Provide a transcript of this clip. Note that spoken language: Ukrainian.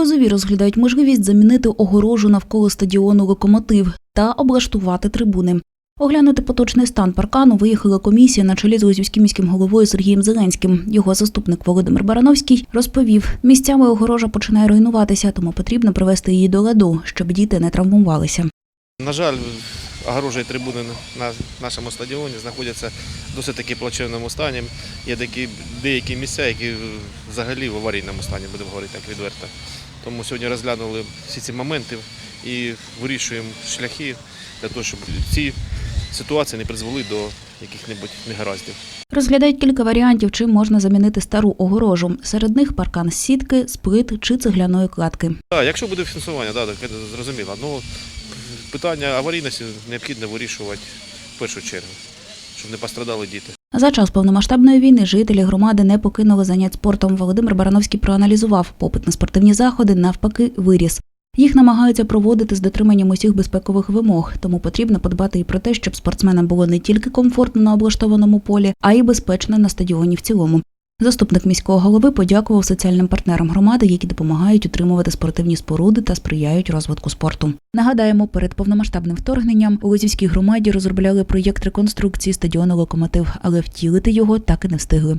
Лозові розглядають можливість замінити огорожу навколо стадіону Локомотив та облаштувати трибуни. Оглянути поточний стан паркану виїхала комісія на чолі з Лозівським міським головою Сергієм Зеленським. Його заступник Володимир Барановський розповів, місцями огорожа починає руйнуватися, тому потрібно привести її до ладу, щоб діти не травмувалися. На жаль, огорожі трибуни на нашому стадіоні знаходяться в досить таки плачевному стані. Є такі деякі місця, які взагалі в аварійному стані, будемо говорити так відверто. Тому сьогодні розглянули всі ці моменти і вирішуємо шляхи для того, щоб ці ситуації не призвели до яких-небудь негараздів. Розглядають кілька варіантів, чим можна замінити стару огорожу. Серед них паркан з сітки, сплит чи цегляної кладки. Так, якщо буде фінансування, да, так зрозуміло. Ну, питання аварійності необхідно вирішувати в першу чергу, щоб не пострадали діти. За час повномасштабної війни жителі громади не покинули занять спортом. Володимир Барановський проаналізував попит на спортивні заходи, навпаки, виріс. Їх намагаються проводити з дотриманням усіх безпекових вимог, тому потрібно подбати і про те, щоб спортсменам було не тільки комфортно на облаштованому полі, а й безпечно на стадіоні в цілому. Заступник міського голови подякував соціальним партнерам громади, які допомагають утримувати спортивні споруди та сприяють розвитку спорту. Нагадаємо, перед повномасштабним вторгненням у Лозівській громаді розробляли проєкт реконструкції стадіону Локомотив, але втілити його так і не встигли.